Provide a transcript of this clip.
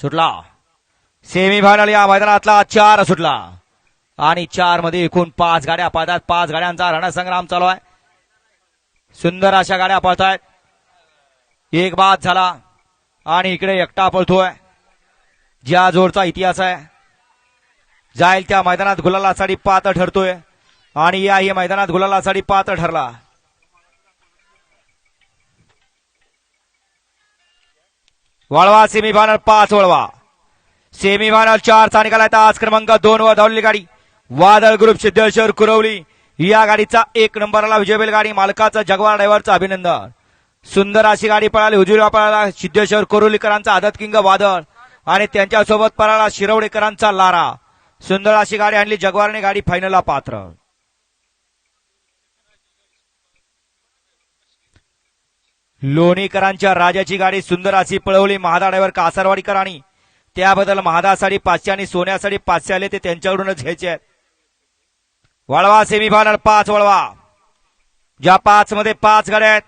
सुटला. सेमीफायनल या मैदानातला चार सुटला. आणि चारमध्ये एकूण पाच गाड्या पळतात. पाच गाड्यांचा रणसंग्राम चालू आहे. सुंदर अशा गाड्या पळतायत. एक बाद झाला. आणि इकडे एकटा पळतोय. ज्या जोडचा इतिहास आहे. जाईल त्या मैदानात गुलालासाठी पात्र ठरतोय. आणि याही मैदानात गुलालासाठी पात्र ठरला. वळवा सेमीफायनल पाच वळवा. सेमीफायनल चारचा निकाल आहे. आज क्रमांक दोन वर धावलेली गाडी. वादळ ग्रुप सिद्धेश्वर कुरवली. या गाडीचा एक नंबरला विजय गाडी मालकाचं जगवार ड्रायव्हरचं अभिनंदन. सुंदर अशी गाडी पळाली. हुजुरीला पळाला सिद्धेश्वर कुरुलीकरांचा आदत किंग वादळ. आणि त्यांच्यासोबत पळाला शिरवडेकरांचा लारा. सुंदर अशी गाडी आणली. जगवारने गाडी फायनलला पात्र. लोणीकरांच्या राजाची गाडी सुंदर अशी पळवली. महादाड्यावर कासारवाडीकरांनी. त्याबद्दल महादासाठी पाचशे आणि सोन्यासाठी पाचशे आले ते त्यांच्याकडूनच घ्यायचे आहेत. वळवा सेमीफायनल पाच वळवा. ज्या पाच मध्ये पाच गाड्या आहेत